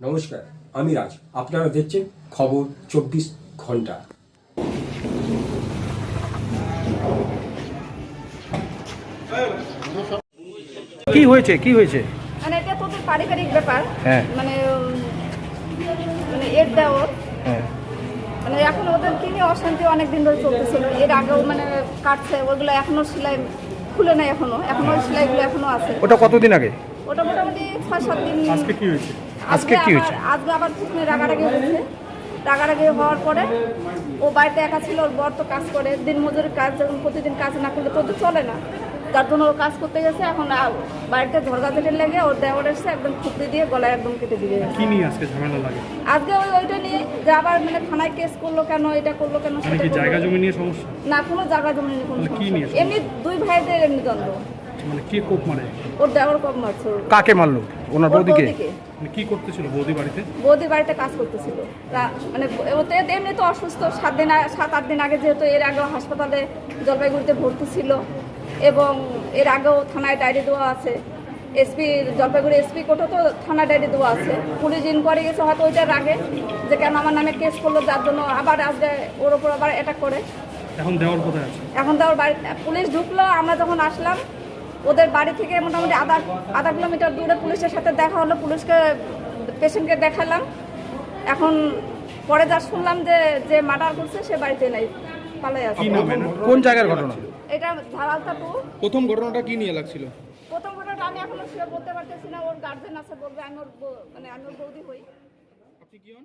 নমস্কার আমি রাজ। আপনারা দেখছেন খবর চব্বিশ ঘণ্টা। কি হয়েছে? কি হয়েছে? মানে এটা তোদের পারিবারিক ব্যাপার। হ্যাঁ। মানে মানে এর দেওয়ার হ্যাঁ। মানে এখন ওদের কি নিয়ে অশান্তি অনেক দিন ধরে চলতেছিল। এর আগেও মানে কাটছে ওইগুলো এখনও সেলাই খুলে নাই এখনও। এখনও সেলাইগুলো এখনও আছে। ওটা কতদিন আগে? ওটা মোটামুটি ছয় সাত দিন আজকে কি হয়েছে? আজকে কি হয়েছে? আজকে আবার পুকুরে রাগারাগি হয়েছে। রাগারাগি হওয়ার পরে ও বাড়িতে একা ছিল ওর বর তো কাজ করে। দিন মজুরি কাজ যখন প্রতিদিন কাজ না করলে তো চলে না। যার জন্য ও কাজ করতে গেছে এখন বাড়িতে ঝরগা থেকে লেগে ওর দেওয়ার এসে একদম খুপড়ি দিয়ে গলায় একদম কেটে দিয়ে কি নিয়ে আজকে ঝামেলা লাগে? আজকে ওই ওইটা নিয়ে যে আবার মানে থানায় কেস করল কেন এটা করল কেন মানে। জায়গা জমি নিয়ে সমস্যা? না কোনো জায়গা জমি নেই কোনো সমস্যা? এমনি দুই ভাইদের এমনি দ্বন্দ্ব। মানে কে কোপ মারে? ওর দেওয়ার কম মারছে। কাকে মারলো? ওনার বৌদিকে। মানে কি করতেছিল বৌদি বাড়িতে? বৌদি বাড়িতে কাজ করতেছিল। মানে ওতে এমনি তো অসুস্থ সাত দিন সাত আট দিন আগে যেহেতু এর আগেও হাসপাতালে জলপাইগুড়িতে ভর্তি ছিল এবং এর আগেও থানায় ডায়েরি দেওয়া আছে। এসপি জলপাইগুড়ি এসপি কোর্টও তো থানা ডায়েরি দেওয়া আছে। পুলিশ ইনকোয়ারি গেছে হয়তো ওইটার আগে যে কেন আমার নামে কেস করল যার জন্য আবার আজকে ওর ওপর আবার অ্যাটাক করে। এখন দেওয়ার কোথায় আছে? এখন তো ওর বাড়ি পুলিশ ঢুকলো আমরা যখন আসলাম ওদের বাড়ি থেকে মোটামুটি আধা আধা কিলোমিটার দূরে পুলিশের সাথে দেখা হলো পুলিশকে পেশেন্টকে দেখালাম। এখন পরে যা শুনলাম যে যে মার্ডার করছে সে বাড়িতে নাই পালাই আছে? কোন জায়গার ঘটনা? এটা ধারালতা টু প্রথম ঘটনাটা কি নিয়ে লাগছিল? প্রথম ঘটনাটা আমি এখনও বলতে পারতেছি না ওর গার্জেন আছে বলবে আমি ওর মানে আমি ওর বৌদি হই। আপনি কি হন?